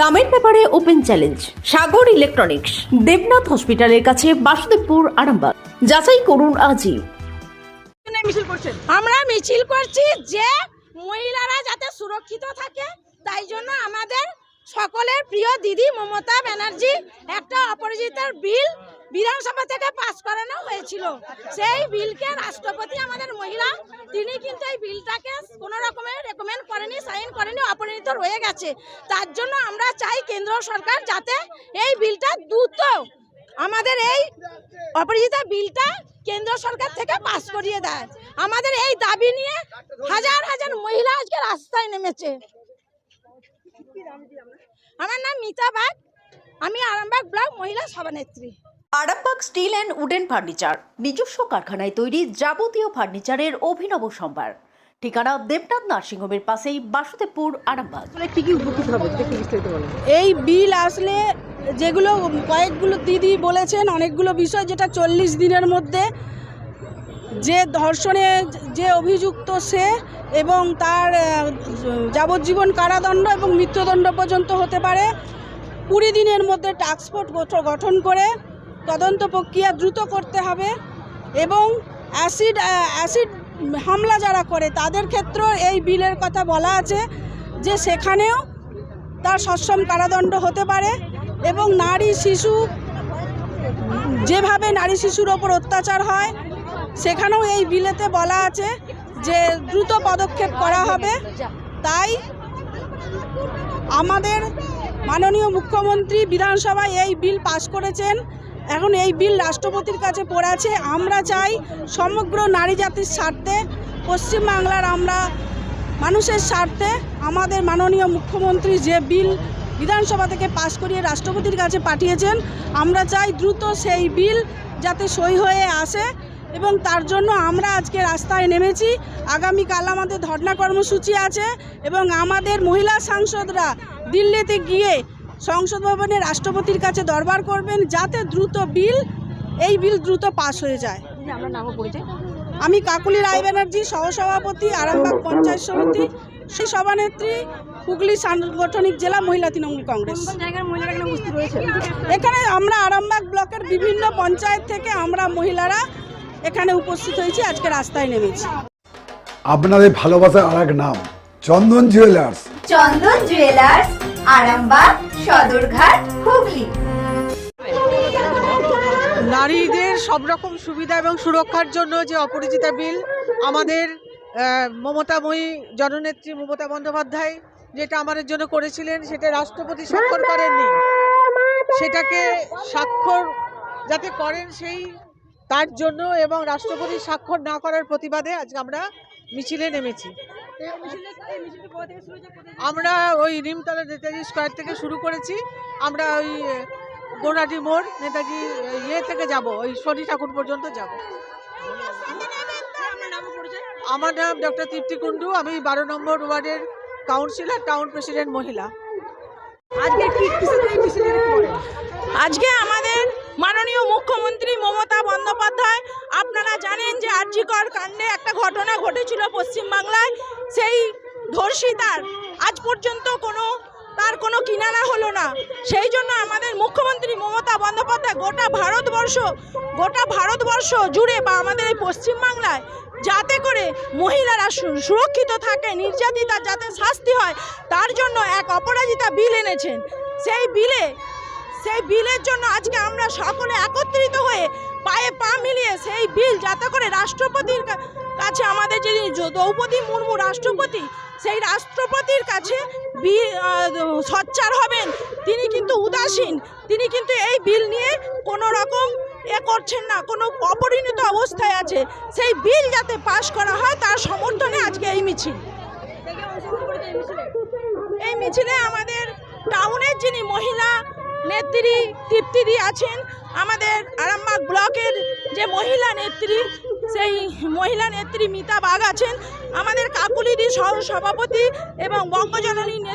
দামের ব্যাপারে open challenge, Sagar electronics, Debnath হসপিটালের কাছে বাসুদেবপুর, আরামবাগ। যাচাই করুন আজই। আমরা মিছিল করছি যে মহিলারা যাতে সুরক্ষিত থাকে, তাই জন্য আমাদের সকলের প্রিয় দিদি মমতা ব্যানার্জি একটা অপরাজিতার বিল বিধানসভা থেকে পাশ করানো হয়েছিল। সেই বিলকে রাষ্ট্রপতি আমাদের মহিলা, তিনি কিন্তু এই বিলটাকে কোনো রকমের করেনি সাইন করেনি অপরাজিত রয়ে গেছে। তার জন্য আমরা চাই কেন্দ্র সরকার যাতে এই বিলটা দ্রুত আমাদের এই অপরাজিতা বিলটা কেন্দ্র সরকার থেকে পাস করিয়ে দেয়। আমাদের এই দাবি নিয়ে হাজার হাজার মহিলা আজকে রাস্তায় নেমেছে। আমার নাম মিতা বাগ, আমি আরামবাগ ব্লক মহিলা সভানেত্রী। Arambagh steel and wooden furniture, নিজস্ব কারখানায় তৈরি যাবতীয় ফার্নিচারের অভিনব সম্ভার। ঠিকানা দেবনাথ নার্সিংহোমের পাশেই বাসুদেবপুর আরামবাগ। কি কি উপকৃত হবে? একটু বিস্তারিত বলেন এই বিল আসলে যেগুলো কয়েকগুলো দিদি বলেছেন অনেকগুলো বিষয় যেটা চল্লিশ দিনের মধ্যে যে ধর্ষণে যে অভিযুক্ত সে এবং তার যাবজ্জীবন কারাদণ্ড এবং মৃত্যুদণ্ড পর্যন্ত হতে পারে কুড়ি দিনের মধ্যে টাস্কফোর্স গঠন করে তদন্ত প্রক্রিয়া দ্রুত করতে হবে এবং অ্যাসিড অ্যাসিড হামলা যারা করে, তাদের ক্ষেত্রেও এই বিলের কথা বলা আছে যে সেখানেও তার সশ্রম কারাদণ্ড হতে পারে এবং নারী শিশু, যেভাবে নারী শিশুর ওপর অত্যাচার হয়, সেখানেও এই বিলেতে বলা আছে যে দ্রুত পদক্ষেপ করা হবে। তাই আমাদের মাননীয় মুখ্যমন্ত্রী বিধানসভায় এই বিল পাশ করেছেন। এখন এই বিল রাষ্ট্রপতির কাছে পড়ে আছে। আমরা চাই সমগ্র নারী জাতির স্বার্থে, পশ্চিমবাংলার আমরা মানুষের স্বার্থে আমাদের মাননীয় মুখ্যমন্ত্রী যে বিল বিধানসভা থেকে পাশ করিয়ে রাষ্ট্রপতির কাছে পাঠিয়েছেন, আমরা চাই দ্রুত সেই বিল যাতে সই হয়ে আসে এবং তার জন্য আমরা আজকে রাস্তায় নেমেছি। আগামীকাল আমাদের ধর্ণা কর্মসূচি আছে এবং আমাদের মহিলা সাংসদরা দিল্লিতে গিয়ে সংসদ ভবনে রাষ্ট্রপতির কাছে দরবার করবেন যাতে দ্রুত বিল এই বিল দ্রুত পাশ হয়ে যায়। আমি কাকুলি রায় ব্যানার্জি সহসভাপতি আরামবাগ পঞ্চায়েত সমিতি সেই সভানেত্রী হুগলি সাংগঠনিক জেলা মহিলা তৃণমূল কংগ্রেস। এখানে আমরা আরামবাগ ব্লকের বিভিন্ন পঞ্চায়েত থেকে আমরা মহিলারা এখানে উপস্থিত হয়েছি আজকে রাস্তায় নেমেছি। আপনাদের ভালোবাসার আর এক নাম চন্দন জুয়েলার্স। চন্দন জুয়েলার্স। আরামবাগ, সদরঘাট, হুগলি। নারীদের সব রকম সুবিধা এবং সুরক্ষার জন্য যে অপরিচিতা বিল, আমাদের মমতাময়ী জননেত্রী মমতা বন্দ্যোপাধ্যায় যেটা আমাদের জন্য করেছিলেন, সেটা রাষ্ট্রপতি স্বাক্ষর করেননি। সেটাকে স্বাক্ষর যাতে করেন সেই, তার জন্য এবং রাষ্ট্রপতি স্বাক্ষর না করার প্রতিবাদে আজকে আমরা মিছিলে নেমেছি। আমরা ওই নিমতলা নেতাজি স্কোয়ার থেকে শুরু করেছি আমরা ওই গোনাটি মোড় নেতাজি ইয়ে থেকে যাব ওই শনি ঠাকুর পর্যন্ত যাব আমার নাম ডক্টর তৃপ্তি কুণ্ডু আমি বারো নম্বর ওয়ার্ডের কাউন্সিলর টাউন প্রেসিডেন্ট মহিলা আজকে আজকে মাননীয় মুখ্যমন্ত্রী মমতা বন্দ্যোপাধ্যায়, আপনারা জানেন যে আর্যিকর কাণ্ডে একটা ঘটনা ঘটেছিল পশ্চিমবাংলায়, সেই ধর্ষিতার আজ পর্যন্ত কোনো, তার কোনো কিনারা হলো না। সেই জন্য আমাদের মুখ্যমন্ত্রী মমতা বন্দ্যোপাধ্যায় গোটা ভারতবর্ষ গোটা ভারতবর্ষ জুড়ে বা আমাদের এই পশ্চিমবাংলায় যাতে করে মহিলারা সুরক্ষিত থাকে, নির্যাতিতা যাতে শাস্তি হয়, তার জন্য এক অপরাজিতা বিল এনেছেন। সেই বিলে সেই বিলের জন্য আজকে আমরা সকলে একত্রিত হয়ে পায়ে পা মিলিয়ে সেই বিল যাতে করে রাষ্ট্রপতির কাছে আমাদের যিনি দ্রৌপদী মুর্মু রাষ্ট্রপতি, সেই রাষ্ট্রপতির কাছে সচ্চার হবেন। তিনি কিন্তু উদাসীন। তিনি কিন্তু এই বিল নিয়ে কোনো রকম এ করছেন না, কোনো অপরিণত অবস্থায় আছে। সেই বিল যাতে পাশ করা হয়, তার সমর্থনে আজকে এই মিছিল। এই মিছিলে আমাদের টাউনের যিনি মহিলা নেত্রী তৃপ্তিদি আছেন আমাদের আরামবাগ ব্লকের যে মহিলা নেত্রী, সেই মহিলা নেত্রী মিতা বাগ আছেন। আমাদের কাকুলিদি সহ সভাপতি এবং বঙ্গজননী নেত্রী